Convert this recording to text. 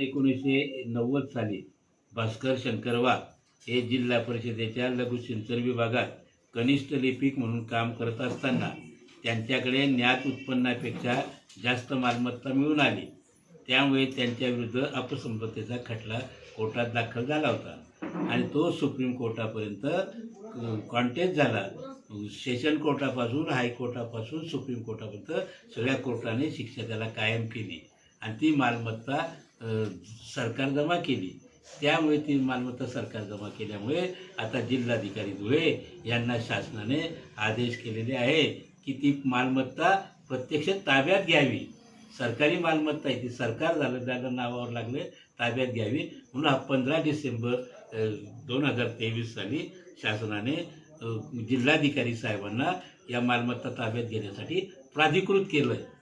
एकोणीसशे नव्वद साली भास्कर शंकर वाघ हे जिल्हा परिषदेच्या लघु सिंचन विभागात कनिष्ठ लिपिक म्हणून काम करत असताना त्यांच्याकडे ज्ञात उत्पन्नापेक्षा जास्त मालमत्ता मिळून आली. त्यामुळे त्यांच्याविरुद्ध अपसंपत्तीचा खटला कोर्टात दाखल झाला होता. आणि तो सुप्रीम कोर्टापर्यंत कॉन्टेस्ट झाला. सेशन कोर्टापासून हायकोर्टापासून सुप्रीम कोर्टापर्यंत सगळ्या कोर्टाने शिक्षा त्याला कायम केली. आणि ती मालमत्ता सरकार जमा केली. त्यामुळे ती मालमत्ता सरकार जमा केल्यामुळे आता जिल्हाधिकारी धुळे यांना शासनाने आदेश केलेले आहे की ती मालमत्ता प्रत्यक्ष ताब्यात घ्यावी. सरकारी मालमत्ता आहे ती सरकार झालं त्याला नावावर लागले ताब्यात घ्यावी. म्हणून हा पंधरा डिसेंबर दोन हजार तेवीस साली शासनाने जिल्हाधिकारी साहेबांना या मालमत्ता ताब्यात घेण्यासाठी प्राधिकृत केलं आहे